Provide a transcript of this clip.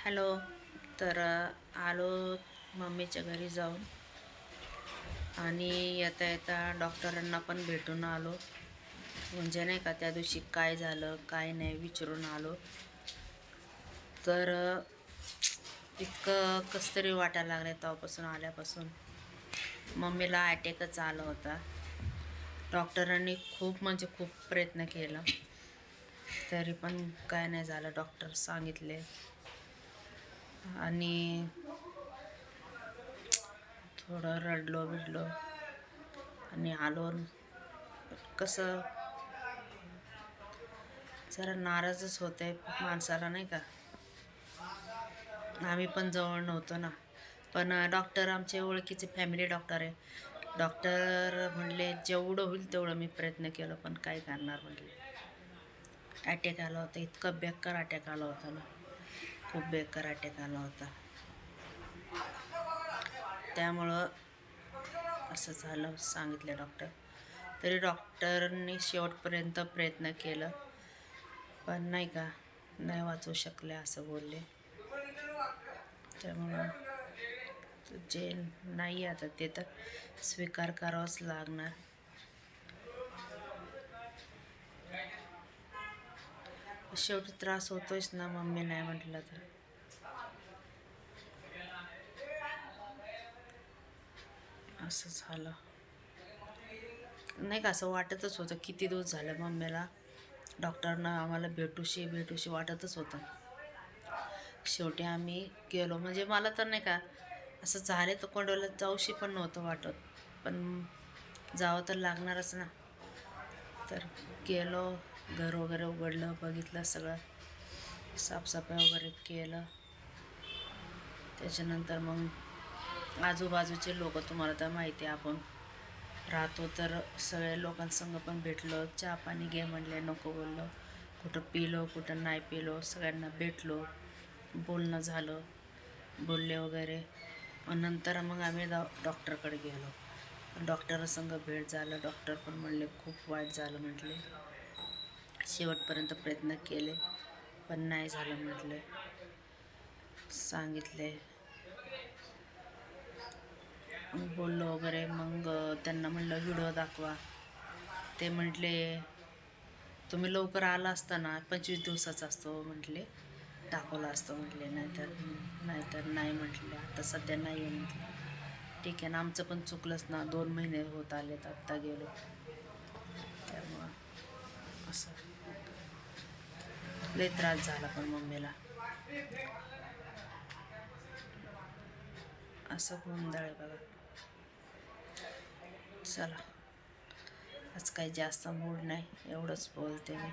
Hello तर आलो मम्मीच्या घरी जाऊन. आणि येता येता डॉक्टरांना पण भेटून आलो. म्हणजे नाही का त्या दिवशी काय झालं काय नाही विचारून आलो. तर इतकं कसं तरी वाटायला लागलं तेव्हापासून आल्यापासून. मम्मीला अटॅकच आला होता. डॉक्टरांनी खूप म्हणजे खूप प्रयत्न केला. तरी पण काय नाही झालं डॉक्टर सांगितले. आणि थोडं रडलो बिडलो आणि आलो. कसं जरा नाराजच होते माणसाला नाही का? आम्ही पण जवळ नव्हतो ना. पण डॉक्टर आमचे ओळखीचे फॅमिली डॉक्टर आहे. डॉक्टर म्हणले जेवढं होईल तेवढं मी प्रयत्न केलं पण काय करणार म्हणले अटॅक आला होता इतका बेकार अटॅक आला होता ना. खूप बेकार अटॅक आला होता. त्यामुळं असं झालं सांगितलं डॉक्टर तरी डॉक्टरनी शेवटपर्यंत प्रयत्न केलं पण नाही का नाही वाचू शकले असं बोलले. त्यामुळं जे नाही आता ते तर स्वीकार करावाच लागणार. शेवटी त्रास होतोच ना मम्मी नाही म्हटलं तर. असं झालं. नाही का असं वाटतच होतं किती दिवस झालं मम्मीला. डॉक्टरनं आम्हाला भेटूशी भेटूशी वाटतच होतं. शेवटी आम्ही गेलो. म्हणजे मला तर नाही का असं झाले तर कोंडवला जाऊशी पण नव्हतं वाटत. पण जावं तर लागणारच ना. तर गेलो. घर वगैरे उघडलं बघितलं सगळं. साफसफाई वगैरे केलं. त्याच्यानंतर मग आजूबाजूचे लोक तुम्हाला तर माहिती आहे आपण राहतो तर सगळ्या लोकांसंग पण भेटलो. चहा पाणी घे म्हणले नको बोललो. कुठं पिलो कुठं नाही पिलो सगळ्यांना भेटलो. बोलणं झालं बोलले वगैरे. नंतर मग आम्ही डॉ डॉक्टरकडे गेलो. डॉक्टरसंग भेट झालं. डॉक्टर पण म्हणले खूप वाईट झालं म्हटले. शेवटपर्यंत प्रयत्न केले पण नाही झालं म्हटले. सांगितले. मग बोललो वगैरे मग त्यांना म्हणलं व्हिडिओ दाखवा. ते म्हटले तुम्ही लवकर आला असता ना पंचवीस दिवसाचा असतो म्हटले. दाखवला असतो म्हटले. नाहीतर नाहीतर नाही म्हटले. आता सध्या नाही आहे म्हटलं. ठीक आहे ना आमचं पण चुकलंच ना. दोन महिने होत आलेत आत्ता गेलो. त्यामुळं असं. लय त्रास झाला पण मम्मीला. असं गोंधळ आहे बघा. चला. आज काही जास्त मूड नाही एवढंच बोलते मी.